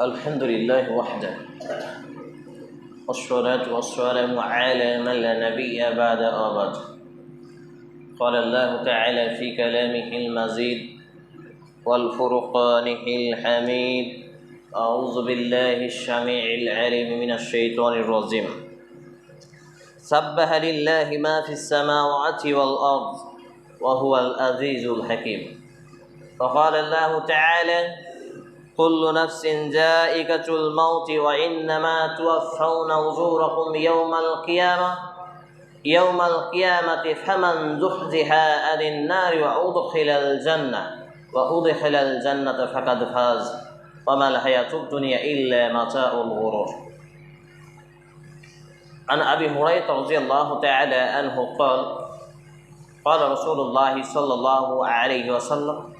الحمد لله وحده. والصلاة والسلام على من لا نبي بعد أبد قال الله تعالى في كلامه المزيد والفرقانه الحميد. أعوذ بالله السميع العليم من الشيطان الرجيم. سبح لله ما في السماوات والأرض وهو العزيز الحكيم. فقال الله تعالى كل نفس ذائقة الموت وإنما توفون أجوركم يوم القيامة. يوم القيامة فمن زحزح عن النار وأدخل الجنة وأدخل الجنة فقد فاز. وما الحياة الدنيا إلا متاع الغرور. عن أبي هريرة رضي الله تعالى عنه قال قال رسول الله صلى الله عليه وسلم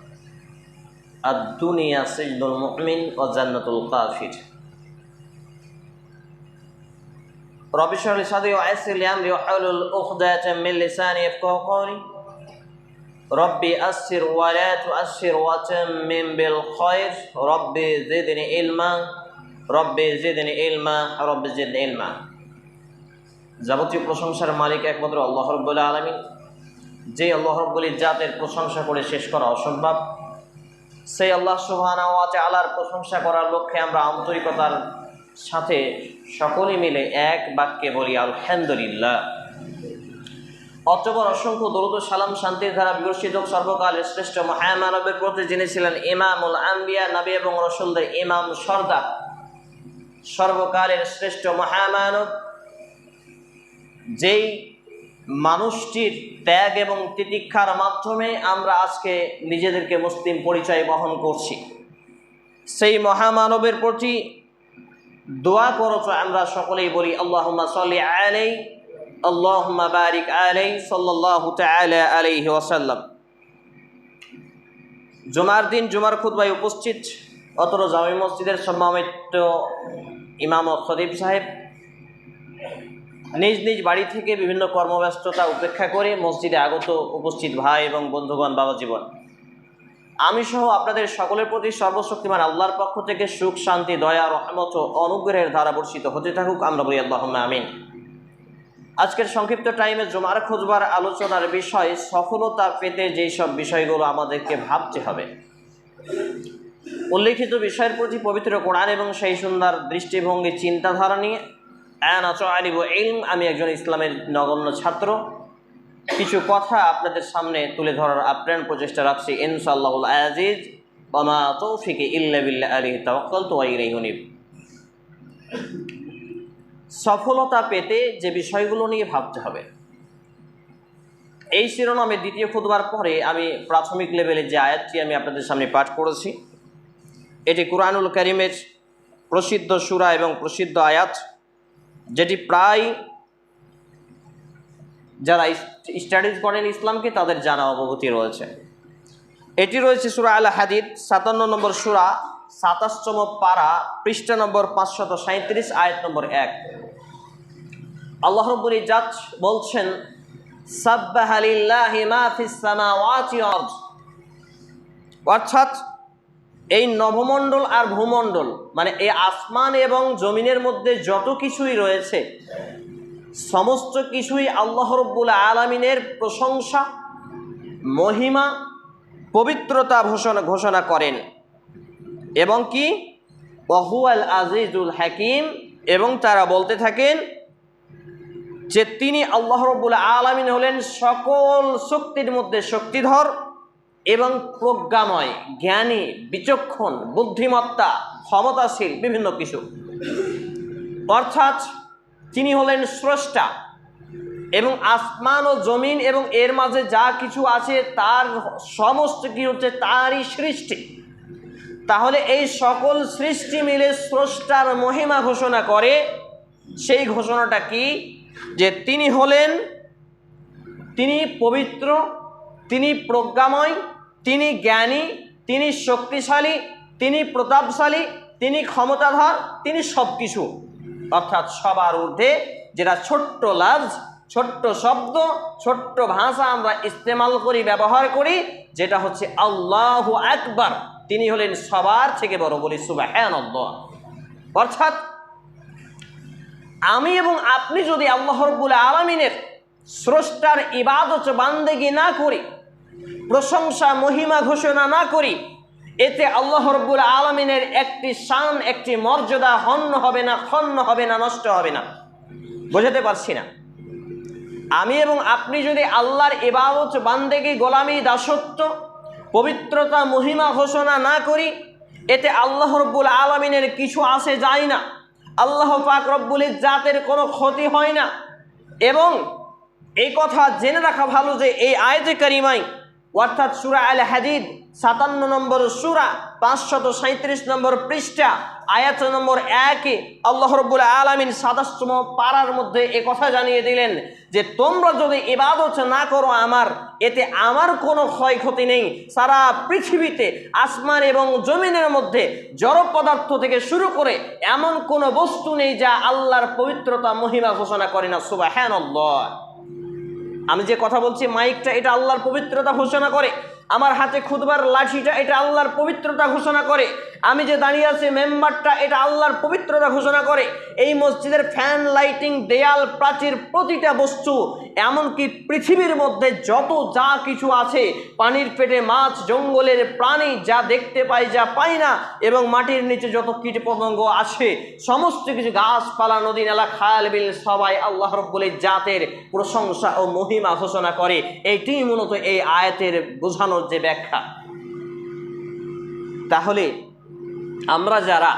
الدنيا سجن المؤمن وجنة الكافر رب اشرح لي صدري ويسر لي امري واحلل عقدة من لساني يفقهوا قولي ربي أسر ولا تؤسر وتمم بالخير ربي زدني علما ربي زدني علما ربي زدني علما যাবতীয় প্রশংসার মালিক একমাত্র আল্লাহ রব্বুল আলমিন যে আল্লাহ রব্বুল জাতের প্রশংসা করে শেষ করা অসম্ভব সেই আল্লাহ সুবহানা ওয়া তাআলার প্রশংসা করার লক্ষ্যে আমরা আন্তরিকতার সাথে সকলে মিলে এক বাক্যে বলি, আলহামদুলিল্লাহ। অতপর অসংখ্য দরুদ সালাম শান্তির ধারা বিকশিত সর্বকালের শ্রেষ্ঠ মহামানবের প্রতি যিনি ছিলেন ইমামুল আম্বিয়া, নবী এবং রসুলদের ইমাম সর্দার, সর্বকালের শ্রেষ্ঠ মহামানব, যেই মানুষটির ত্যাগ এবং তিতিক্ষার মাধ্যমে আমরা আজকে নিজেদেরকে মুসলিম পরিচয় বহন করছি। সেই মহামানবের প্রতি দোয়া করছ আমরা সকলেই বলি, আল্লাহুম্মা সাল্লি আলাই, আল্লাহুম্মা বারিক আলাই, সাল্লাল্লাহু তাআলা আলাইহি ওয়াসাল্লাম। জুমার দিন জুমার খুতবায় উপস্থিত অতর জামি মসজিদের সম্মানিত ইমাম খদিব সাহেব নিজ নিজ বাড়ি থেকে বিভিন্ন কর্মব্যস্ততা উপেক্ষা করে মসজিদে আগত উপস্থিত ভাই এবং বন্ধুগণ বাবা জীবন। আমি সহ আপনাদের সকলের প্রতি সর্বশক্তিমান আল্লাহর পক্ষ থেকে সুখ, শান্তি, দয়া, রহমত ও অনুগ্রহের ধারা বর্ষিত হতে থাকুক, আমরা বলি আল্লাহ আমিন। আজকের সংক্ষিপ্ত টাইমে জমার খোঁজবার আলোচনার বিষয় সফলতা পেতে যেই সব বিষয়গুলো আমাদেরকে ভাবতে হবে। উল্লেখিত বিষয়ের প্রতি পবিত্র কোরআন এবং সেই সুন্দর দৃষ্টিভঙ্গি চিন্তাধারা নিয়ে আমি একজন ইসলামের নগণ্য ছাত্র। কিছু কথা আপনাদের সামনে তুলে ধরার আপ্রাণ প্রচেষ্টা রাখছি। ইনশাআল্লাহুল আজিজ সফলতা পেতে যে বিষয়গুলো নিয়ে ভাবতে হবে। এই শিরোনামে দ্বিতীয় খুদবার পরে আমি প্রাথমিক লেভেলে যে আয়াতটি আমি আপনাদের সামনে পাঠ করেছি, এটি কুরআনুল করিমের প্রসিদ্ধ সুরা এবং প্রসিদ্ধ আয়াত। যেটি প্রায় যারা স্টাডিজ করেন ইসলামকে তাদের জানা অবগতি রয়েছে। এটি রয়েছে সুরা আল হাদিদ, সাতান্ন নম্বর সুরা, সাতাশতম পারা, পৃষ্ঠা নম্বর পাঁচশত সাঁত্রিশ আয়াত নম্বর এক। আল্লাহ রব্বুল বলছেন ওয়াল অর্থাৎ এই নভমণ্ডল আর ভূমণ্ডল মানে এই আসমান এবং জমিনের মধ্যে যত কিছুই রয়েছে, সমস্ত কিছুই আল্লাহ রব্বুল আলমিনের প্রশংসা, মহিমা, পবিত্রতা ঘোষণা ঘোষণা করেন। এবং কি? ওহুয়াল আজিজুল হাকিম। এবং তারা বলতে থাকেন যে তিনি আল্লাহ রব্বুল আলমিন হলেন সকল শক্তির মধ্যে শক্তিধর। এবং প্রজ্ঞাময়, জ্ঞানী, বিচক্ষণ, বুদ্ধিমত্তা, ক্ষমতাশীল, বিভিন্ন কিছু। অর্থাৎ তিনি হলেন স্রষ্টা এবং আসমান ও জমিন এবং এর মাঝে যা কিছু আছে তার সমস্ত কি হচ্ছে তারই সৃষ্টি। তাহলে এই সকল সৃষ্টি মিলে স্রষ্টার মহিমা ঘোষণা করে, সেই ঘোষণাটা কি? যে তিনি হলেন, তিনি পবিত্র, তিনি প্রজ্ঞাময় তিনি জ্ঞানী, তিনি শক্তিশালী, তিনি প্রতাপশালী, তিনি ক্ষমতাধর, তিনি সব কিছু অর্থাৎ সবার ঊর্ধ্বে যেটা ছোট্ট লাভ ছোট্ট শব্দ, ছোট্ট ভাষা আমরা ইস্তেমাল করি, ব্যবহার করি, যেটা হচ্ছে আল্লাহ একবার তিনি হলেন সবার থেকে বড় বলি সুবাহ অর্থাৎ আমি এবং আপনি যদি আল্লাহ রব্বুল আলমিনের স্রষ্টার ইবাদত বান্দেগি না করি প্রশংসা, মহিমা ঘোষণা না করি, এতে আল্লাহ রব্বুল আলমিনের একটি শান, একটি মর্যাদা হন্য হবে না খন্ন হবে না, নষ্ট হবে না। বোঝাতে পারছি না। আমি এবং আপনি যদি আল্লাহর ইবাদত, বান্দেগি, গোলামি, দাসত্ব, পবিত্রতা, মহিমা ঘোষণা না করি, এতে আল্লাহ রব্বুল আলমিনের কিছু আসে যায় না। আল্লাহ পাক রব্বুল জাতের কোনো ক্ষতি হয় না। এবং এই কথা জেনে রাখা ভালো যে এই আয়তে কারিমাই অর্থাৎ সুরা আল হাদিদ, সাতান্ন নম্বর সুরা, পাঁচশত সাঁত্রিশ নম্বর পৃষ্ঠা, আয়াত নম্বর একে আল্লাহ রব্বুল আলমিন সাতাশতম পাড়ার মধ্যে এ কথা জানিয়ে দিলেন যে, তোমরা যদি ইবাদত না করো আমার, এতে আমার কোনো ক্ষয়ক্ষতি নেই। সারা পৃথিবীতে আসমান এবং জমিনের মধ্যে জড় পদার্থ থেকে শুরু করে এমন কোনো বস্তু নেই যা আল্লাহর পবিত্রতা, মহিমা ঘোষণা করে না। সুবাহ হ্যাঁ আমি যে কথা বলছি, মাইকটা এটা আল্লাহর পবিত্রতা ঘোষণা করে। আমার হাতে খুদবার লাঠিটা এটা আল্লাহর পবিত্রতা ঘোষণা করে। আমি যে দাঁড়িয়ে আছি মেম্বারটা এটা আল্লাহর পবিত্রতা ঘোষণা করে। এই মসজিদের ফ্যান, লাইটিং, দেয়াল, প্রাচীর, প্রতিটা বস্তু এমনকি পৃথিবীর মধ্যে যত যা কিছু আছে, পানির পেটে মাছ, জঙ্গলের প্রাণী যা দেখতে পাই, যা পাই না, এবং মাটির নিচে যত কীট পতঙ্গ আছে, সমস্ত কিছু গাছপালা, নদী, নালা, খাল, বিল, সবাই আল্লাহ রব্বুলের জাতের প্রশংসা ও মহিমা ঘোষণা করে। এইটি মূলত এই আয়াতের বোঝানোর যে ব্যাখ্যা। তাহলে আমরা যারা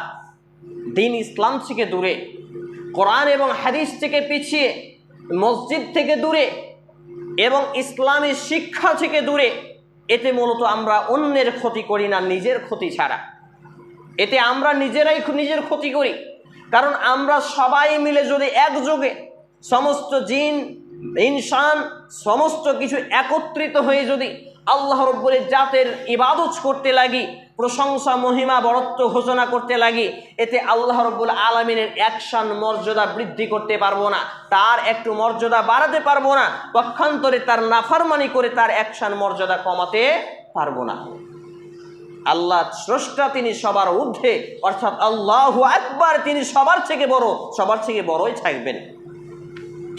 দিন ইসলাম থেকে দূরে, কোরআন এবং হাদিস থেকে পিছিয়ে মসজিদ থেকে দূরে এবং ইসলামী শিক্ষা থেকে দূরে, এতে মূলত আমরা অন্যের ক্ষতি করি না নিজের ক্ষতি ছাড়া। এতে আমরা নিজেরাই নিজের ক্ষতি করি। কারণ আমরা সবাই মিলে যদি একযোগে সমস্ত জিন, ইনসান, সমস্ত কিছু একত্রিত হয়ে যদি আল্লাহ রব্বুলের জাতের ইবাদত করতে লাগি, প্রশংসা, মহিমা, বরত্ব ঘোষণা করতে লাগি, এতে আল্লাহ রব্বুল আলমিনের একশান মর্যাদা বৃদ্ধি করতে পারব না, তার একটু মর্যাদা বাড়াতে পারব না, পক্ষান্তরে তার নাফারমানি করে তার একশান মর্যাদা কমাতে পারব না। আল্লাহ স্রষ্টা তিনি সবার ঊর্ধ্বে, অর্থাৎ আল্লাহ একবার তিনি সবার থেকে বড়, সবার থেকে বড়ই থাকবেন।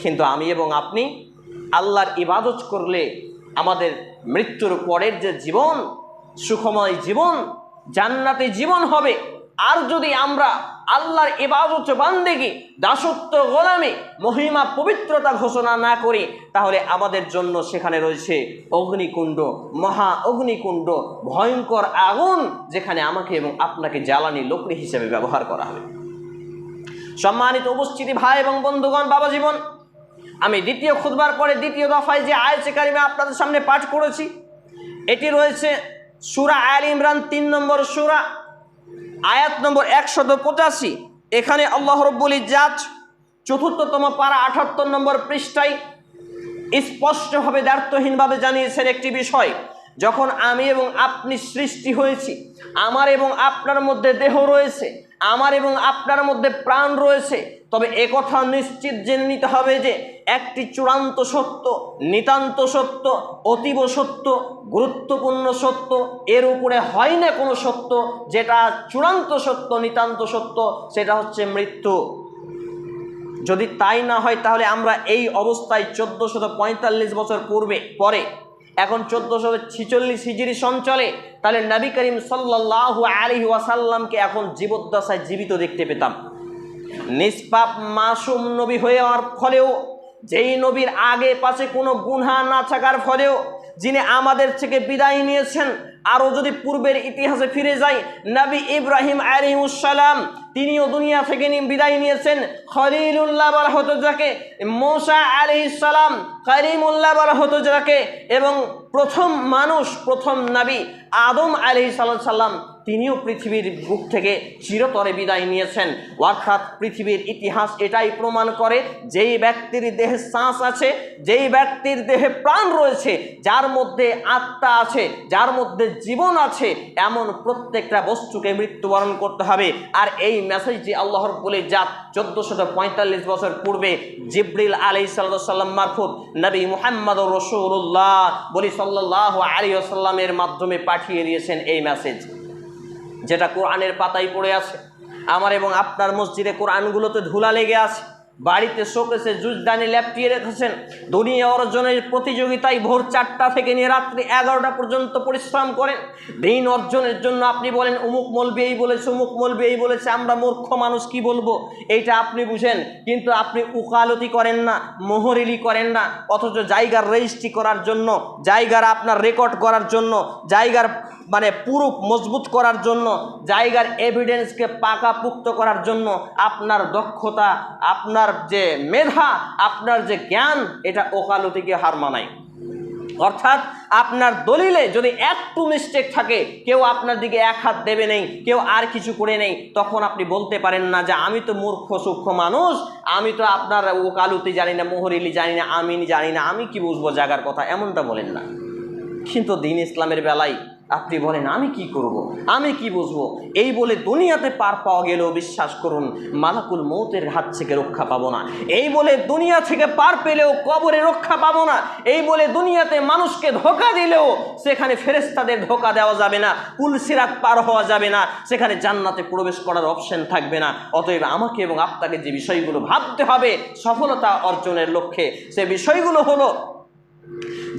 কিন্তু আমি এবং আপনি আল্লাহর ইবাদত করলে আমাদের মৃত্যুর পরের যে জীবন, সুখময় জীবন, জান্নাতে জীবন হবে। আর যদি আমরা আল্লাহর ইবাদত বান্দেগি, দাসত্ব গোলামে, মহিমা পবিত্রতা ঘোষণা না করি, তাহলে আমাদের জন্য সেখানে রয়েছে অগ্নিকুণ্ড, মহা অগ্নিকুণ্ড, ভয়ঙ্কর আগুন, যেখানে আমাকে এবং আপনাকে জ্বালানি লকড়ি হিসেবে ব্যবহার করা হবে। সম্মানিত উপস্থিতি ভাই এবং বন্ধুগণ, বাবা জীবন আমি দ্বিতীয় খুদবার পরে দ্বিতীয় দফায় যে আয়সে কারিমে আপনাদের সামনে পাঠ করেছি, এটি রয়েছে সুরা আয়াল ইমরান তিন নম্বর সুরা, আয়াত নম্বর একশত পঁচাশি। এখানে আল্লাহ রব্বুল ইজাজ চতুর্থতম পারা আঠাত্তর নম্বর পৃষ্ঠায় স্পষ্টভাবে দ্বার্থহীনভাবে জানিয়েছেন একটি বিষয়, যখন আমি এবং আপনি সৃষ্টি হয়েছি, আমার এবং আপনার মধ্যে দেহ রয়েছে আমার এবং আপনার মধ্যে প্রাণ রয়েছে। তবে একথা নিশ্চিত জেনে নিতে হবে যে একটি চূড়ান্ত সত্য, নিতান্ত সত্য, অতীব সত্য, গুরুত্বপূর্ণ সত্য, এর উপরে হয় না কোনো সত্য, যেটা চূড়ান্ত সত্য, নিতান্ত সত্য, সেটা হচ্ছে মৃত্যু। যদি তাই না হয়, তাহলে আমরা এই অবস্থায় চোদ্দোশত পঁয়তাল্লিশ বছর পূর্বে, পরে এখন চোদ্দশো ছিচল্লিশ হিজিরি সঞ্চলে, তাহলে নবী করিম সাল্লাহ আলী ওয়াসাল্লামকে এখন জীবদ্দশায় জীবিত দেখতে পেতাম। নিষ্পাপ মাসুম নবী হয়ে যাওয়ার ফলেও, যেই নবীর আগে পাশে কোনো গুনহা না থাকার ফলেও যিনি আমাদের থেকে বিদায় নিয়েছেন, আরও যদি পূর্বের ইতিহাসে ফিরে যাই, নবী ইব্রাহিম আলিমুসালাম তিনিও দুনিয়া থেকে বিদায় নিয়েছেন। খলিলুল্লাহ বলা হতো যাকে, মোসা আলি ইসালাম করিমুল্লাহ বলা হতো যাকে, এবং প্রথম মানুষ, প্রথম নবী আদম আলি সাল্লাম তিনিও পৃথিবীর বুক থেকে চিরতরে বিদায় নিয়েছেন। অর্থাৎ পৃথিবীর ইতিহাস এটাই প্রমাণ করে যেই ব্যক্তির দেহে শ্বাস আছে, যেই ব্যক্তির দেহে প্রাণ রয়েছে, যার মধ্যে আত্মা আছে, যার মধ্যে জীবন আছে, এমন প্রত্যেকটা বস্তুকে মৃত্যুবরণ করতে হবে। আর এই মেসেজটি আল্লাহর বলে জাত চোদ্দোশত পঁয়তাল্লিশ বছর পূর্বে জিব্রিল আলি সাল্লাম মারফুত নবী মুহাম্মদ রসুল্লাহ বলি সাল্লাহ আলী আসাল্লামের মাধ্যমে পাঠিয়ে দিয়েছেন এই মেসেজ। যেটা কোরআনের পাতায় পড়ে আছে। আমার এবং আপনার মসজিদে কোরআনগুলোতে ধুলা লেগে আছে। বাড়িতে শোকেসে জুজদানি ল্যাপটিয়ে রেখেছেন। দুনিয়া অর্জনের প্রতিযোগিতায় ভোর চারটা থেকে নিয়ে রাত্রি এগারোটা পর্যন্ত পরিশ্রম করেন। দিন অর্জনের জন্য আপনি বলেন, অমুক মলবি এই বলেছে, অমুক মলবি এই বলেছে, আমরা মূর্খ মানুষ কি বলব? এইটা আপনি বুঝেন, কিন্তু আপনি উকালতি করেন না, মোহরিলি করেন না। অথচ জায়গার রেজিস্ট্রি করার জন্য, জায়গার আপনার রেকর্ড করার জন্য, জায়গার মানে পুরো মজবুত করার জন্য, জায়গার এভিডেন্সকে পাকাপুক্ত করার জন্য আপনার দক্ষতা, আপনার যে মেধা, আপনার যে জ্ঞান, এটা ওকালতিকে হার মানায়। অর্থাৎ আপনার দলিলে যদি একটু মিস্টেক থাকে, কেউ আপনার দিকে এক হাত দেবে নেই, কেউ আর কিছু করে নেই, তখন আপনি বলতে পারেন না যে, আমি তো মূর্খ, সূক্ষ্ম মানুষ, আমি তো আপনার ওকালতি জানি না, মোহরিলি জানি না, আমিন জানি না, আমি কি বুঝব জাগার কথা? এমনটা বলেন না। কিন্তু দিন ইসলামের বেলায় আপনি বলেন, আমি কি করব। আমি কি বুঝব? এই বলে দুনিয়াতে পার পাওয়া গেলেও বিশ্বাস করুন, মালাকুল মৌতের হাত থেকে রক্ষা পাবো না। এই বলে দুনিয়া থেকে পার পেলেও কবরে রক্ষা পাবো না। এই বলে দুনিয়াতে মানুষকে ধোকা দিলেও সেখানে ফেরেস্তাদের ধোকা দেওয়া যাবে না পুলসিরাত পার হওয়া যাবে না, সেখানে জান্নাতে প্রবেশ করার অপশন থাকবে না। অতএব আমাকে এবং আপনাকে যে বিষয়গুলো ভাবতে হবে সফলতা অর্জনের লক্ষ্যে, সে বিষয়গুলো হলো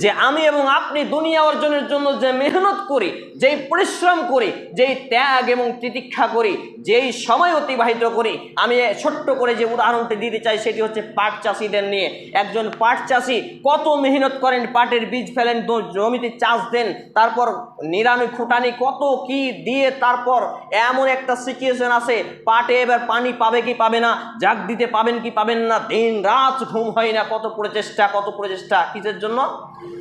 যে আমি এবং আপনি দুনিয়া অর্জনের জন্য যে মেহনত করি, যেই পরিশ্রম করি, যেই ত্যাগ এবং তিতিক্ষা করি, যেই সময় অতিবাহিত করি, আমি ছোট্ট করে যে উদাহরণটি দিতে চাই সেটি হচ্ছে পাট চাষিদের নিয়ে। একজন পাট চাষি কত মেহনত করেন, পাটের বীজ ফেলেন জমিতে চাষ দেন, তারপর নিরানি ফুটানি কত কি দিয়ে তারপর এমন একটা সিচুয়েশন আছে, পাটে এবার পানি পাবে কি পাবে না, জাগ দিতে পাবেন কি পাবেন না দিন রাত ঘুম হয় না, কত প্রচেষ্টা কত প্রচেষ্টা, কিসের জন্য?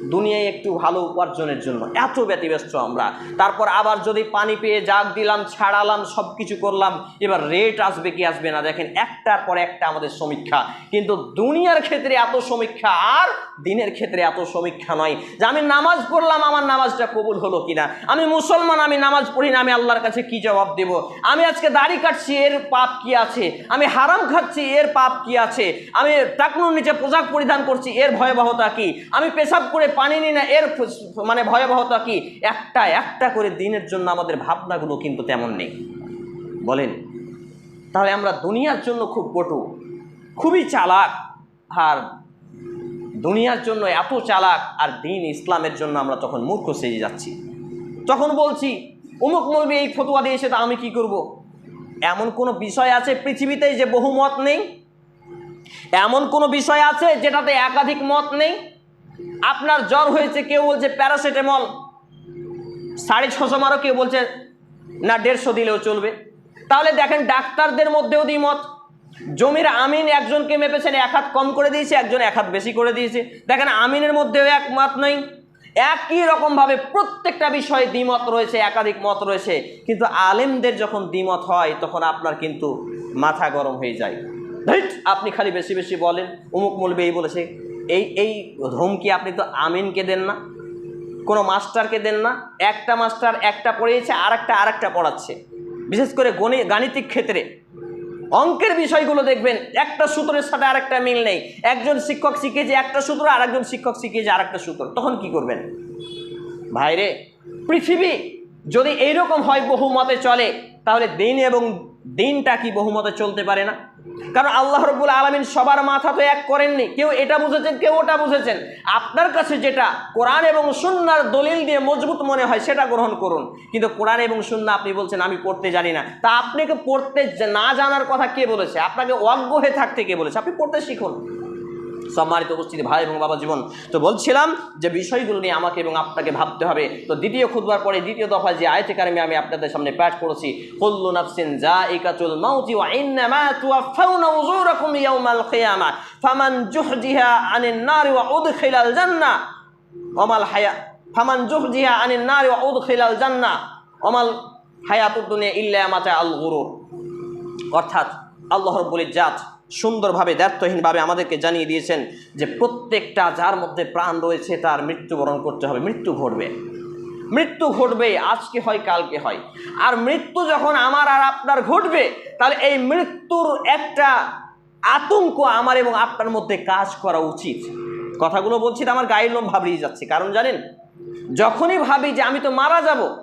দুনিয়ায় একটু ভালো উপার্জনের জন্য। এত ব্যতিব্যস্ত আমরা। তারপর আবার যদি পানি পেয়ে জাগ দিলাম, ছাড়ালাম সব কিছু করলাম, এবার রেট আসবে কি আসবে না? দেখেন, একটার পর একটা আমাদের সমীক্ষা। কিন্তু দুনিয়ার ক্ষেত্রে এত সমীক্ষা আর দিনের ক্ষেত্রে এত সমীক্ষা নয়। যে আমি নামাজ পড়লাম, আমার নামাজটা কবুল হলো কিনা? আমি মুসলমান, আমি নামাজ পড়ি না, আমি আল্লাহর কাছে কি জবাব দেব? আমি আজকে দাড়ি কাটছি, এর পাপ কি আছে? আমি হারাম খাচ্ছি, এর পাপ কি আছে? আমি টাকনুর নিচে পোশাক পরিধান করছি, এর ভয়াবহতা কি? আমি পেশাব করে পানি নিই না, এর মানে ভয়াবহতা কি? একটা একটা করে দিনের জন্য আমাদের ভাবনাগুলো কিন্তু তেমন নেই। বলেন? তাহলে আমরা দুনিয়ার জন্য খুব পটু খুবই চালাক, আর দুনিয়ার জন্য এত চালাক, আর দিন ইসলামের জন্য আমরা তখন মূর্খ সেজে যাচ্ছি। তখন বলছি, অমুক মৌলবি এই ফতোয়া দিয়েছে তা আমি কি করব। এমন কোনো বিষয় আছে পৃথিবীতে যে বহুমত নেই? এমন কোনো বিষয় আছে যেটাতে একাধিক মত নেই? আপনার জ্বর হয়েছে, কেউ বলছে প্যারাসিটামল। সাড়ে ছশো মারো, কেউ বলছে, না, দেড়শো দিলেও চলবে। তাহলে দেখেন, ডাক্তারদের মধ্যেও দ্বিমত। জমির আমিন একজনকে মেপেছেন, এক হাত কম করে দিয়েছে, একজন এক হাত বেশি করে দিয়েছে। দেখেন, আমিনের মধ্যেও এক মত নেই। একই রকমভাবে প্রত্যেকটা বিষয়ে দ্বিমত রয়েছে, একাধিক মত রয়েছে। কিন্তু আলেমদের যখন দ্বিমত হয়, তখন আপনার কিন্তু মাথা গরম হয়ে যায়। আপনি খালি বেশি বেশি বলেন অমুক মূলবে এই বলেছে। এই এই ধমকি আপনি তো আমিনকে দেন না, কোনো মাস্টারকে দেন না, একটা মাস্টার একটা পড়িয়েছে আর একটা আর একটা পড়াচ্ছে। বিশেষ করে গণি, গাণিতিক ক্ষেত্রে। অঙ্কের বিষয়গুলো দেখবেন, একটা সূত্রের সাথে আরেকটা মিল নেই। একজন শিক্ষক শিখিয়েছে একটা সূত্র আর একজন শিক্ষক শিখিয়েছে আর একটা সূত্র। তখন কি করবেন? ভাইরে, পৃথিবী যদি এইরকম হয় বহুমতে চলে, তাহলে দিন এবং দিনটা কি বহুমতে চলতে পারে না? কারণ আল্লাহ রব্বুল আলমিন সবার মাথা তো এক করেননি। কেউ এটা বুঝেছেন, কেউ ওটা বুঝেছেন। আপনার কাছে যেটা কোরআন এবং সুন্নার দলিল দিয়ে মজবুত মনে হয়, সেটা গ্রহণ করুন। কিন্তু কোরআন এবং সুন্না আপনি বলছেন, আমি পড়তে জানি না। তা আপনাকে পড়তে না জানার কথা কে বলেছে? আপনাকে অজ্ঞ হয়ে থাকতে কে বলেছে? আপনি পড়তে শিখুন। সম্মানিত উপস্থিতি, ভাই এবং বাবা জীবন। তো বলছিলাম যে বিষয়গুলো নিয়ে আমাকে এবং আপনাকে ভাবতে হবে। তো দ্বিতীয় খুদবার পরে দ্বিতীয় দফায় যে আয়তে কারিমে আমি আপনাদের সামনে পাঠ করেছি, কুল্লু নাফসিন জাইকাতুল মাউতি ওয়া ইন্নামা তুওয়াফাউনা উজুরাকুম ইয়াউমাল কিয়ামা ফামান জুহজিহা আনিন নারি ওয়া উদখিলাল জান্নাহ ওমাল হায়া, ফামান জুহজিহা আনিন নারি ওয়া উদখিলাল জান্নাহ ওমাল হায়াতুদ দুনিয়া ইল্লা মাতা আল গুরুর। অর্থাৎ আল্লাহ রব্বুল জাত সুন্দরভাবে, দায়িত্বহীনভাবে আমাদেরকে জানিয়ে দিয়েছেন যে প্রত্যেকটা যার মধ্যে প্রাণ রয়েছে তার মৃত্যুবরণ করতে হবে। মৃত্যু ঘটবে। মৃত্যু ঘটবে আজকে হয়, কালকে হয়। আর মৃত্যু যখন আমার আর আপনার ঘটবে, তাহলে এই মৃত্যুর একটা আতঙ্ক আমার এবং আপনার মধ্যে কাজ করা উচিত। কথাগুলো বলছি তো আমার গায়ের লোম ভাবিয়ে যাচ্ছে। কারণ জানেন, যখনই ভাবি যে আমি তো মারা যাব,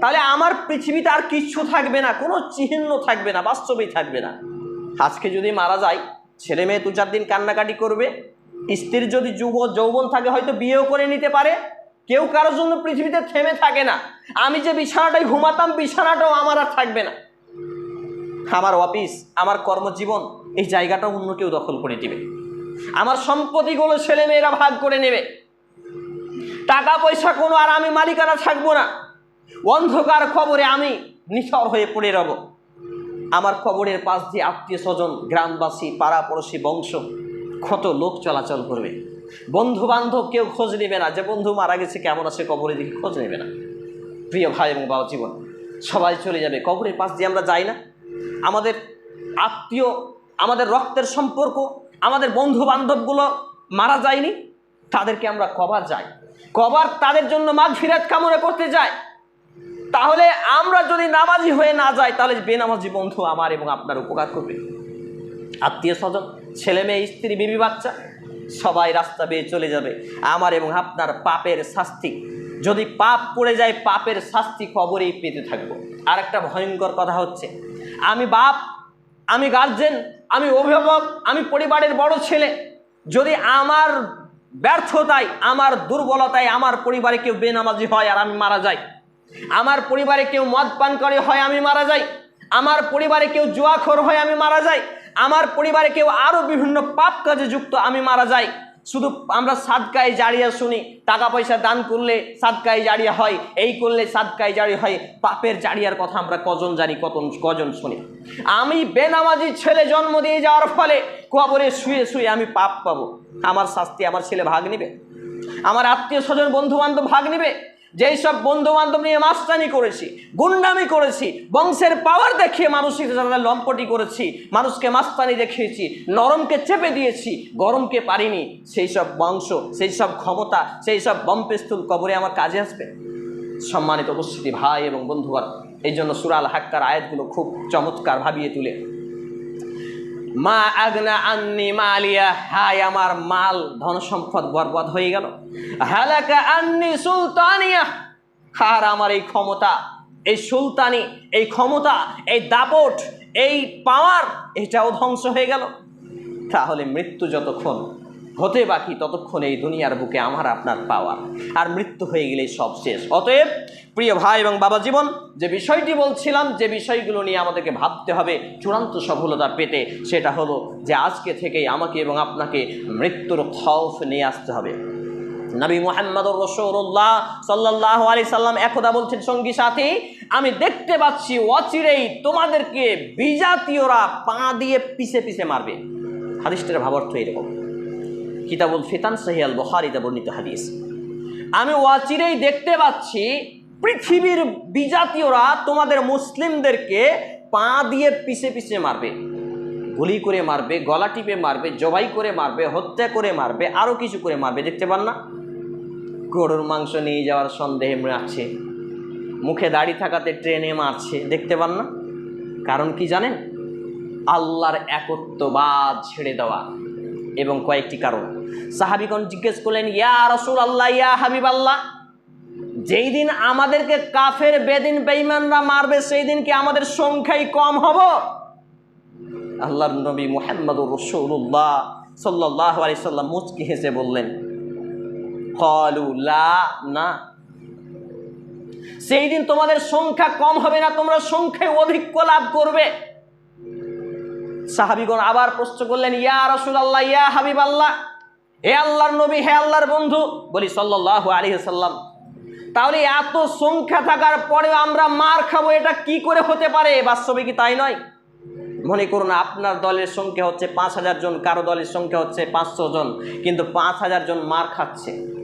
তাহলে আমার পৃথিবীতে আর কিচ্ছু থাকবে না, কোনো চিহ্ন থাকবে না, বাস্তবেই থাকবে না। আজকে যদি মারা যায়, ছেলে মেয়ে দু চার দিন কান্নাকাটি করবে, স্ত্রীর যদি যুব যৌবন থাকে, হয়তো বিয়েও করে নিতে পারে, কেউ কারোর জন্য পৃথিবীতে থেমে থাকে না। আমি যে বিছানাটায় ঘুমাতাম, বিছানাটাও আমার আর থাকবে না। আমার অফিস, আমার কর্মজীবন, এই জায়গাটা অন্য কেউ দখল করে দিবে আমার সম্পত্তিগুলো ছেলে মেয়েরা ভাগ করে নেবে। টাকা পয়সা কোনো আর আমি মালিকানা থাকব না। অন্ধকার খবরে আমি নিথর হয়ে পড়ে রব। আমার কবরের পাশ দিয়ে আত্মীয় স্বজন, গ্রামবাসী, পাড়াপড়শি, বংশ কত লোক চলাচল করবে। বন্ধু বান্ধব কেউ খোঁজ নেবে না। যে বন্ধু মারা গেছে, কেমন আছে কবরে দিকে খোঁজ নেবে না। প্রিয় ভাই এবং বাবা জীবন, সবাই চলে যাবে। কবরের পাশ দিয়ে আমরা যাই না। আমাদের আত্মীয়, আমাদের রক্তের সম্পর্ক, আমাদের বন্ধু বান্ধবগুলো মারা যায়নি। তাদেরকে আমরা কবার যাই। কবার তাদের জন্য মাঘ ফিরাত কামনা করতে যাই। তাহলে আমরা যদি নামাজি হয়ে না যাই, তাহলে বেনামাজি বন্ধু আমার এবং আপনার উপকার করবে। আত্মীয় স্বজন, ছেলে মেয়ে, স্ত্রী, বিবি, বাচ্চা, সবাই রাস্তা বেয়ে চলে যাবে। আমার এবং আপনার পাপের শাস্তি, যদি পাপ পড়ে যায়, পাপের শাস্তি খবরেই পেতে থাকব। আর একটা ভয়ঙ্কর কথা হচ্ছে, আমি বাপ, আমি গার্জেন, আমি অভিভাবক, আমি পরিবারের বড় ছেলে, যদি আমার ব্যর্থতায়, আমার দুর্বলতায় আমার পরিবারে কেউ বেনামাজি হয় আর আমি মারা যাই আমার পরিবারে কেউ মদ পান করে হয় আমি মারা যাই। আমার পরিবারে কেউ জুয়াখোর হয় আমি মারা যাই। আমার পরিবারে কেউ আরও বিভিন্ন পাপ কাজে যুক্ত আমি মারা যাই। শুধু আমরা সাদকায় জারিয়া শুনি, টাকা পয়সা দান করলে সাদকায় জারিয়া হয়, এই করলে সাদকায় জারি হয়, পাপের জারিয়ার কথা আমরা কজন জানি কত কজন শুনি। আমি বেনামাজি ছেলে জন্ম দিয়ে যাওয়ার ফলে কবরে শুয়ে শুয়ে আমি পাপ পাবো। আমার শাস্তি আমার ছেলে ভাগ নেবে। আমার আত্মীয় স্বজন বন্ধু বান্ধব ভাগ নেবে। যেই সব বন্ধু বান্ধব নিয়ে মাস্তানি করেছি, গুন্ডামি করেছি, বংশের পাওয়ার দেখিয়ে মানসিক যারা লম্পটি করেছি, মানুষকে মাস্তানি দেখিয়েছি, নরমকে চেপে দিয়েছি, গরমকে পারিনি, সেই সব বংশ, সেই সব ক্ষমতা, সেই সব বম্পেস্তুল কবরে আমার কাজে আসবে। সম্মানিত উপস্থিতি ভাই এবং বন্ধুগণ, এই জন্য সুরাল হাক্কার আয়াতগুলো খুব চমৎকার ভাবিয়ে তুলে মা আগনা আন্নি মালিয়া, হায় আমার মাল, ধন সম্পদ বরবাদ হয়ে গেল। হালাকা আন্নি সুলতানিয়া হার আমার এই ক্ষমতা, এই সুলতানি, এই ক্ষমতা, এই দাপট, এই পাওয়ার, এটাও ধ্বংস হয়ে গেল। তাহলে মৃত্যু যতক্ষণ হতে বাকি ততক্ষণ এই দুনিয়ার বুকে আমার আপনার পাওয়ার আর মৃত্যু হয়ে গেলেই সব শেষ। অতএব, প্রিয় ভাই এবং বাবা জীবন, যে বিষয়টি বলছিলাম, যে বিষয়গুলো নিয়ে আমাদেরকে ভাবতে হবে, চূড়ান্ত সফলতা পেতে, সেটা হলো যে আজকে থেকেই আমাকে এবং আপনাকে মৃত্যুর খৌফ নিয়ে আসতে হবে। নবী মোহাম্মদ রসৌল্লাহ সাল্লাহ আলি সাল্লাম একদা বলছেন, সঙ্গী সাথী, আমি দেখতে পাচ্ছি অচিরেই তোমাদেরকে বিজাতীয়রা পা দিয়ে পিছে পিছে মারবে। হাদিসটার ভাবার্থ এরকম। কিতাবুল ফিতান সহিয়াল বহারিতে বর্ণিত হাদিস। আমি ওয়াচিরেই দেখতে পাচ্ছি, পৃথিবীর বিজাতীয়রা তোমাদের মুসলিমদেরকে পা দিয়ে পিছে পিছে মারবে। গুলি করে মারবে, গলা টিপে মারবে, জবাই করে মারবে, হত্যা করে মারবে আরও কিছু করে মারবে, দেখতে পান না? গরুর মাংস নিয়ে যাওয়ার সন্দেহে মারছে। মুখে দাড়ি থাকাতে ট্রেনে মারছে, দেখতে পান না? কারণ কি জানেন? আল্লাহর একত্ববাদ ছেড়ে দেওয়া। এবং কয়েকটি কারণ। সাহাবিগণ জিজ্ঞেস করলেন, ইয়া রসুল আল্লাহ ইয়া হাবিব আল্লাহ যেই দিন আমাদেরকে কাফের বেদিন বেইমানরা মারবে, সেই দিন কি আমাদের সংখ্যাই কম হব? আল্লাহর নবী মোহাম্মদুর রসুল্লাহ সাল্লাহ আলি সাল্লাম মুচকি হেসে বললেন না। সেই দিন তোমাদের সংখ্যা কম হবে না, তোমরা সংখ্যায় অধিক্য লাভ করবে। সাহাবিগণ আবার প্রশ্ন করলেন, ইয়া রসুল আল্লাহ ইয়া হাবিব আল্লাহ হে আল্লাহর নবী, হে আল্লাহর বন্ধু? বলি সাল্লাহ আলী সাল্লাম তাহলে এত সংখ্যা থাকার পরেও আমরা মার খাব, এটা কি করে হতে পারে? বাস্তবে কি তাই নয়? মনে করুন, আপনার দলের সংখ্যা হচ্ছে পাঁচ হাজার জন, কারও দলের সংখ্যা হচ্ছে পাঁচশো জন, কিন্তু পাঁচ হাজার জন মার খাচ্ছে।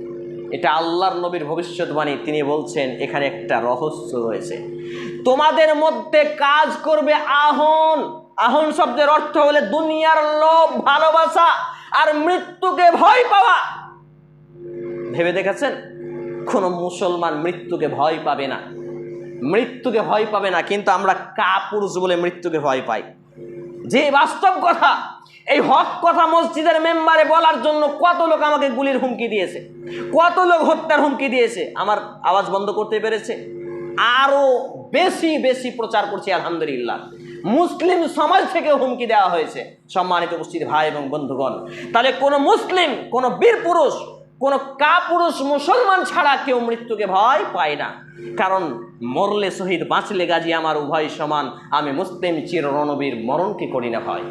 এটা আল্লাহর নবীর ভবিষ্যৎবাণী। তিনি বলছেন, এখানে একটা রহস্য রয়েছে। তোমাদের মধ্যে কাজ করবে আহন। আহন শব্দের অর্থ হলে দুনিয়ার লোভ, ভালোবাসা আর মৃত্যুকে ভয় পাওয়া। ভেবে দেখেছেন? কোনো মুসলমান মৃত্যুকে ভয় পাবে না। মৃত্যুকে ভয় পাবে না, কিন্তু আমরা কাপুরুষ বলে মৃত্যুকে ভয় পাই। যে বাস্তব কথা, এই হক কথা মসজিদের মেম্বারে বলার জন্য কত লোক আমাকে গুলির হুমকি দিয়েছে, কত লোক হত্যার হুমকি দিয়েছে, আমার আওয়াজ বন্ধ করতে পেরেছে? আরও বেশি বেশি প্রচার করছি, আলহামদুলিল্লাহ। মুসলিম সমাজ থেকে হুমকি দেওয়া হয়েছে, সম্মানিত উপস্থিত ভাই এবং বন্ধুগণ। তাহলে কোন মুসলিম, কোন বীর পুরুষ, কোন কাপুরুষ মুসলমান ছাড়া কেউ মৃত্যুকে ভয় পায় না। কারণ মরলে শহীদ, বাঁচলে গাজী, আমার উভয় সমান। আমি মুসলিম, চির রণবীর, মরণকে করি না ভয়।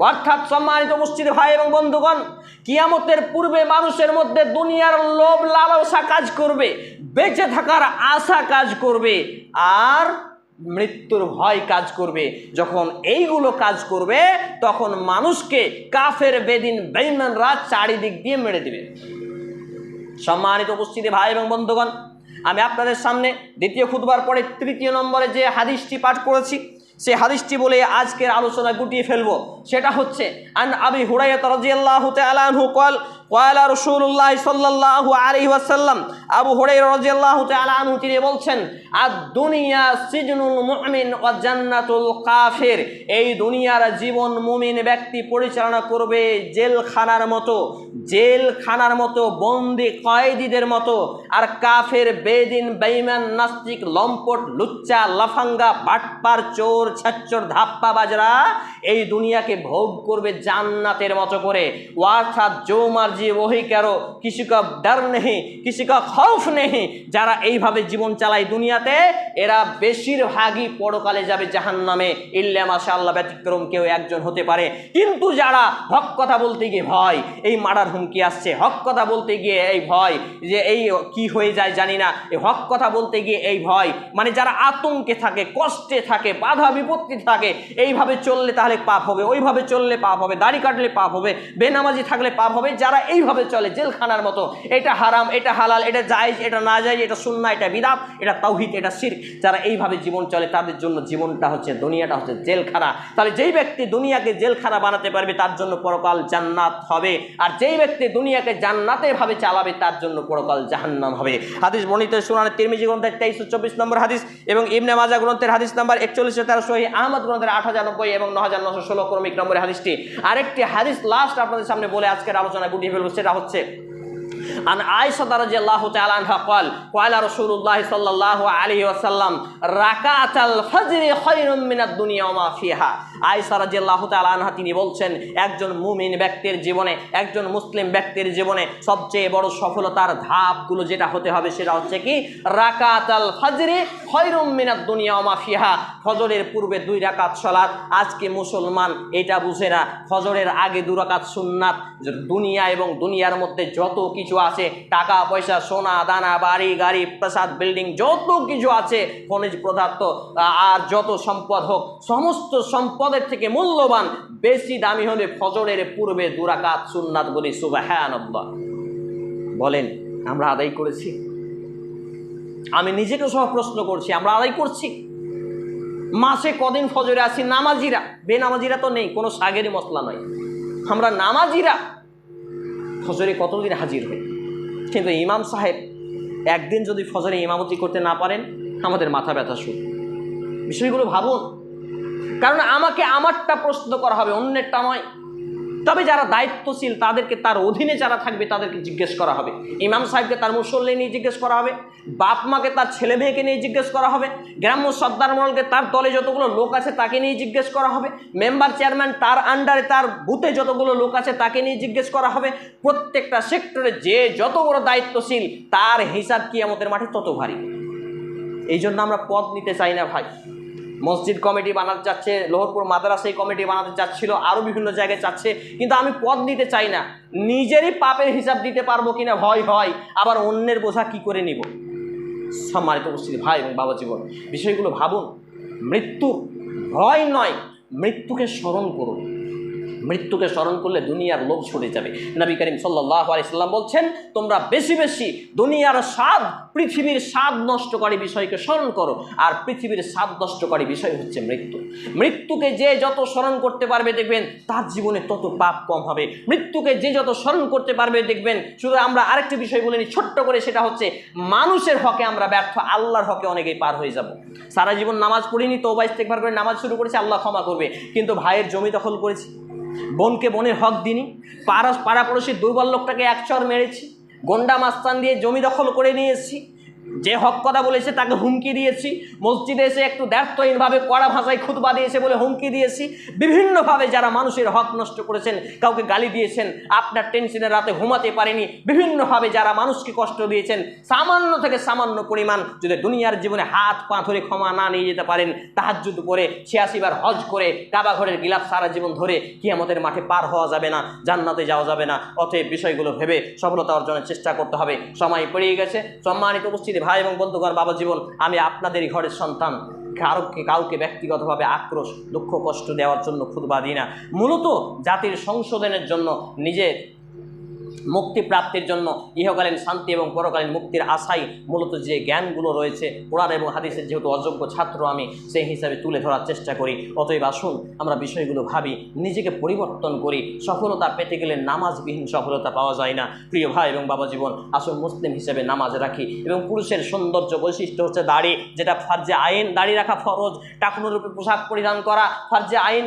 অর্থাৎ সম্মানিত উপস্থিত ভাই এবং বন্ধুগণ, কিয়ামতের পূর্বে মানুষের মধ্যে দুনিয়ার লোভ, লালসা কাজ করবে, বেঁচে থাকার আশা কাজ করবে, আর মৃত্যুর ভয় কাজ করবে। যখন এইগুলো কাজ করবে, তখন মানুষকে কাফের, বেদিন বেইমানরা চারিদিক দিয়ে মেরে দেবে। সম্মানিত উপস্থিতি, ভাই এবং বন্ধুগণ, আমি আপনাদের সামনে দ্বিতীয় খুদবার পরে তৃতীয় নম্বরে যে হাদিসটি পাঠ করেছি সে হাদিসটি বলে আজকের আলোচনা গুটিয়ে ফেলব। সেটা হচ্ছে, আন আবি হুরাইয়া রাদিয়াল্লাহু তাআলা আনহু কল ওয়ালা রসুল্লাহ সাল্লাহ আলহি ওয়াসাল্লাম, আবু হরে রাজিয়াল্লাহ তালু তিনি বলছেন আর দুনিয়া সিজনুল মুমিন ও জান্নাতুল কাফের। এই দুনিয়ার জীবন মুমিন ব্যক্তি পরিচালনা করবে জেলখানার মতো জেলখানার মতো, বন্দি কয়েদিদের মতো, আর কাফের বেদিন বেইমান নাস্তিক, লম্পট, লুচ্চা, লাফাঙ্গা, বাটপার, চোর, ছাচ্চর ধাপ্পা বাজরা এই দুনিয়াকে ভোগ করবে জান্নাতের মতো করে। ওয়ার্থাৎ জৌমার মার্জি ওহি কারও কিসি কা ডর নেই কিসি কা খৌফ নেই, যারা এইভাবে জীবন চালায় দুনিয়াতে, এরা বেশিরভাগই পরকালে যাবে জাহান নামে ইল্লা মাশাআল্লাহ ব্যতিক্রম কেউ একজন হতে পারে। কিন্তু যারা হক কথা বলতে গিয়ে ভয়, এই মারার হুমকি আসছে। হক কথা বলতে গিয়ে এই ভয়, যে এই কি হয়ে যায় জানি না। এই হক কথা বলতে গিয়ে এই ভয় মানে যারা আতঙ্কে থাকে, কষ্টে থাকে, বাধা বিপত্তি থাকে, এইভাবে চললে তাহলে পাপ হবে, ওইভাবে চললে পাপ হবে, দাড়ি কাটলে পাপ হবে, বেনামাজি থাকলে পাপ হবে, যারা এইভাবে চলে জেলখানার মতো। এটা হারাম, এটা হালাল, এটা জায়েজ, এটা না জায়েজ, এটা সুন্না এটা বিদাত, এটা তাওহিদ, এটা শির যারা এইভাবে জীবন চলে, তাদের জন্য জীবনটা হচ্ছে, দুনিয়াটা হচ্ছে জেলখানা। তাহলে যেই ব্যক্তি দুনিয়াকে জেলখানা বানাতে পারবে, তার জন্য পরকাল জান্নাত হবে। আর যেই ব্যক্তি দুনিয়াকে জান্নাতে ভাবে চালাবে, তার জন্য পরকাল জাহান্নাম হবে। হাদিস বর্ণিত সুনানের তিরমিজি গ্রন্থের তেইশশো চব্বিশ নম্বর হাদিস এবং ইবনে মাজা গ্রন্থের হাদিস নম্বর একচল্লিশশো তেরো, সহি আহমদ গ্রন্থের আট হাজার নব্বই এবং ন হাজার নশো ষোলো ক্রমিক নম্বরের হাদিসটি। আরেকটি হাদিস লাস্ট আপনাদের সামনে বলে আজকের আলোচনা গুটিয়ে ফেলব সেটা হচ্ছে আন আয়সা রাজি আল্লাহ তালানহা কল কয়লা রসুল্লাহ সাল্লাহ আলী ওয়াসাল্লাম রাকাতাল ফজরে খৈরুম মিনাদ দুনিয়া মা ফিহা। আয়সা রাজি আল্লাহ তালানহা তিনি বলছেন, একজন মুমিন ব্যক্তির জীবনে, একজন মুসলিম ব্যক্তির জীবনে সবচেয়ে বড় সফলতার ধাপগুলো যেটা হতে হবে সেটা হচ্ছে কি? রাকাতাল ফজরে খৈরুম মিনাদ দুনিয়া মা ফিহা। ফজরের পূর্বে দুই রাকাত সলাৎ আজকে মুসলমান এটা বুঝে না, ফজরের আগে দু রাকাত সুন্নাত, দুনিয়া এবং দুনিয়ার মধ্যে যত কিছু আছে, টাকা, পয়সা, সোনা, দানা, বাড়ি, গাড়ি, প্রাসাদ, বিল্ডিং যত কিছু আছে, খনিজ পদার্থ আর যত সম্পদ হোক, সমস্ত সম্পদের থেকে মূল্যবান, বেশি দামি হবে ফজরের পূর্বে দুরাকাত সুন্নাত বলি সুবাহানব্বা বলেন, আমরা আদায় করেছি? আমি নিজেকে সহ প্রশ্ন করছি, আমরা আদায় করছি? মাসে কদিন ফজরে আসি নামাজিরা, বেনামাজিরা তো নেই, কোনো সাগেরই মশলা নয়। আমরা নামাজিরা, ফজরে কতদিন হাজির হই? কিন্তু ইমাম সাহেব একদিন যদি ফজরে ইমামতি করতে না পারেন, আমাদের মাথা ব্যথা শুরু। বিষয়গুলো ভাবুন। কারণ আমাকে আমারটা প্রশ্ন করা হবে, অন্যেরটা নয়। তবে যারা দায়িত্বশীল, তাদেরকে তার অধীনে যারা থাকবে, তাদেরকে জিজ্ঞেস করা হবে। ইমাম সাহেবকে তার মুসল্লি নিয়ে জিজ্ঞেস করা হবে, বাপ মাকে তার ছেলে মেয়েকে নিয়ে জিজ্ঞেস করা হবে, গ্রাম্য সর্দার মহলকে তার দলে যতগুলো লোক আছে তাকে নিয়ে জিজ্ঞেস করা হবে, মেম্বার চেয়ারম্যান তার আন্ডারে, তার বুথে যতগুলো লোক আছে তাকে নিয়ে জিজ্ঞেস করা হবে, প্রত্যেকটা সেক্টরে যে যত বড় দায়িত্বশীল, তার হিসাব কি আমাদের মাঠে তত ভারী। এই জন্য আমরা পদ নিতে চাই না ভাই। মসজিদ কমিটি বানাতে চাচ্ছে, লোহরপুর মাদ্রাসাই কমিটি বানাতে চাচ্ছিল আরও বিভিন্ন জায়গায় চাচ্ছে, কিন্তু আমি পদ নিতে চাই না। নিজেরই পাপের হিসাব দিতে পারব কিনা? ভয় হয় আবার অন্যের বোঝা কি করে নিব? সম্মানিত উপস্থিতি, ভাই এবং বাবা জীবন, বিষয়গুলো ভাবুন। মৃত্যু ভয় নয়, মৃত্যুকে স্মরণ করুন। মৃত্যুকে স্মরণ করলে দুনিয়ার লোভ ছড়ে যাবে। নবী করিম সাল্লাহ আলাইসাল্লাম বলছেন, তোমরা বেশি বেশি দুনিয়ার স্বাদ, পৃথিবীর স্বাদ নষ্টকারী বিষয়কে স্মরণ করো। আর পৃথিবীর স্বাদ নষ্টকারী বিষয় হচ্ছে মৃত্যু। মৃত্যুকে যে যত স্মরণ করতে পারবে দেখবেন, তার জীবনে তত পাপ কম হবে। মৃত্যুকে যে যত স্মরণ করতে পারবে দেখবেন, শুধু আমরা আরেকটি বিষয় বলে নিই, ছোট্ট করে সেটা হচ্ছে, মানুষের হকে আমরা ব্যর্থ, আল্লাহর হকে অনেকেই পার হয়ে যাব। সারা জীবন নামাজ পড়িনি তো বাইশ থেকে করে নামাজ শুরু করেছি, আল্লাহ ক্ষমা করবে। কিন্তু ভাইয়ের জমি দখল করেছি। বোনকে বনের হক দিনি পাড়া পাড়াপড়শির দুর্বল লোকটাকে এক চর মেরেছি। গন্ডা মাস্তান দিয়ে জমি দখল করে নিয়ে এসেছি। যে হক কথা বলেছে তাকে হুমকি দিয়েছি। মসজিদে এসে একটু ব্যর্থহীনভাবে কড়া ভাষায় খুতবা দিয়েছে বলে হুমকি দিয়েছি। বিভিন্নভাবে যারা মানুষের হক নষ্ট করেছেন, কাউকে গালি দিয়েছেন, আপনার টেনশনে রাতে ঘুমাতে পারেনি, বিভিন্নভাবে যারা মানুষকে কষ্ট দিয়েছেন, সামান্য থেকে সামান্য পরিমাণ যদি দুনিয়ার জীবনে হাত পা ধরে ক্ষমা না নিয়ে যেতে পারেন, তাহাজ্জুদ করে ছিয়াশি বার হজ করে কাবা ঘরের গিলাফ সারা জীবন ধরে কিয়ামতের মাঠে পার হওয়া যাবে না, জান্নাতে যাওয়া যাবে না। অতএব বিষয়গুলো ভেবে সফলতা অর্জনের চেষ্টা করতে হবে। সময় পেরিয়ে গেছে। সম্মানিত উপস্থিতি ভাই এবং বন্ধুগণ বাবা জীবন, আমি আপনাদেরই ঘরের সন্তান। কারোকে, কাউকে ব্যক্তিগতভাবে আক্রোশ, দুঃখ, কষ্ট দেওয়ার জন্য খুদবা দিই না। মূলত জাতির সংশোধনের জন্য নিজের মুক্তি প্রাপ্তির জন্য ইহকালীন শান্তি এবং পরকালীন মুক্তির আশাই মূলত যে জ্ঞানগুলো রয়েছে, কোরআন এবং হাদিসের যেহেতু অযোগ্য ছাত্র আমি, সেই হিসাবে তুলে ধরার চেষ্টা করি। অতএব আসুন, আমরা বিষয়গুলো ভাবি, নিজেকে পরিবর্তন করি। সফলতা পেতে গেলে নামাজবিহীন সফলতা পাওয়া যায় না। প্রিয় ভাই এবং বাবা জীবন, আসুন মুসলিম হিসেবে নামাজ রাখি এবং পুরুষের সৌন্দর্য বৈশিষ্ট্য হচ্ছে দাড়ি, যেটা ফার্জে আইন, দাড়ি রাখা ফরজ টাকুনোরূপে পোশাক পরিধান করা, ফার্জে আইন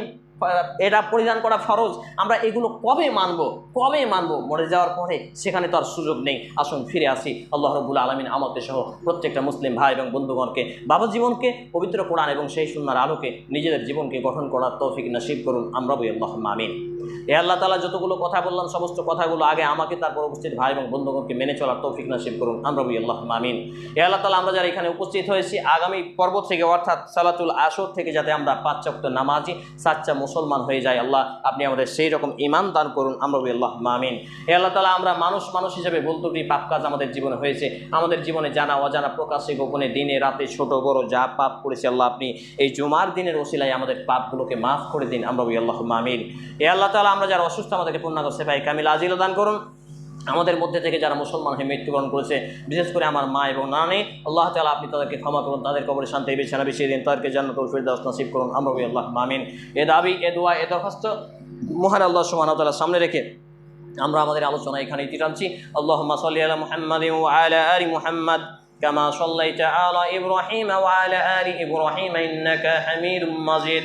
এটা পরিধান করা ফরজ। আমরা এগুলো কবে মানব? কবে মানব? মরে যাওয়ার পরে সেখানে তো আর সুযোগ নেই। আসুন ফিরে আসি। আল্লাহ রবুল আলমিন আমাদের সহ প্রত্যেকটা মুসলিম ভাই এবং বন্ধুগণকে, বাবা জীবনকে, পবিত্র কোরআন এবং সেই সুন্নার আলোকে নিজেদের জীবনকে গঠন করার তৌফিক নসিব করুন। আমরা বই আল্লাহ আমিন। এ আল্লাহ তালা যতগুলো কথা বললাম সমস্ত কথাগুলো আগে আমাকে, তারপর উপস্থিত ভাই এবং বন্ধুগণকে মেনে চলার তৌফিক নসিব করুন। আমরা আল্লাহ মামিন এ আল্লাহ তালা আমরা যারা এখানে উপস্থিত হয়েছি, আগামী পর্ব থেকে অর্থাৎ সালাতুল আসর থেকে যাতে আমরা পাঁচ চক্ত নামাজি সাচ্চা মুসলমান হয়ে যাই, আল্লাহ আপনি আমাদের সেই রকম ইমান দান করুন। আমরা আল্লাহ মামিন এ আল্লাহ তালা আমরা মানুষ মানুষ হিসেবে বলতে পাপ কাজ আমাদের জীবনে হয়েছে। আমাদের জীবনে জানা, অজানা, প্রকাশ্যে, গোপনে, দিনে, রাতে, ছোট, বড়, যা পাপ করেছে, আল্লাহ আপনি এই জুমার দিনের ওসিলায় আমাদের পাপগুলোকে মাফ করে দিন। আমরা আল্লাহ মামিন এ আল্লাহ তালা আমরা যারা অসুস্থ, আমাদেরকে পূর্ণাঙ্গ সেবাই কামিল আজিল দান করুন। আমাদের মধ্যে থেকে যারা মুসলমান হয়ে মৃত্যুবরণ করেছে, বিশেষ করে আমার মা এবং নানি আল্লাহ তালা আপনি তাদেরকে ক্ষমা করুন, তাদের কবরে শান্তি বিছানা বিছিয়ে দিন, তাদেরকে জান্নাতুল ফিরদাউস নসিব করুন। আমরা আল্লাহ মামিন এ দাবি, এ দোয়া, এ দরখাস্ত মহান আল্লাহ ওয়া সামনে রেখে আমরা আমাদের আলোচনা এখানে ইতি টানছি। আল্লাহুম্মা সাল্লি আলা মুহাম্মাদিন ওয়া আলা আলি মুহাম্মাদ। كما صليت على إبراهيم وعلى آل إبراهيم إنك حميد مجيد.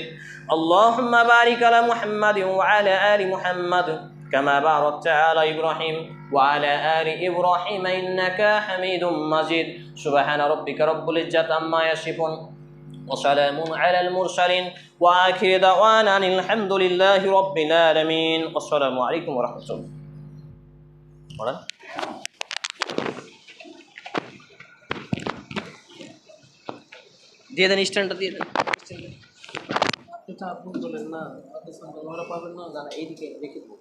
اللهم بارك على محمد وعلى آل محمد كما باركت على إبراهيم وعلى آل إبراهيم إنك حميد مجيد. سبحان ربك رب العزة عما يصفون. وسلام على المرسلين. وآخر دعوانا الحمد لله رب العالمين. والسلام عليكم ورحمة الله. দিয়ে দেন স্ট্যান্ডটা দিয়ে দেন। আপনি বলেন না আপনি পাবেন না এইদিকে রেখে দেবো।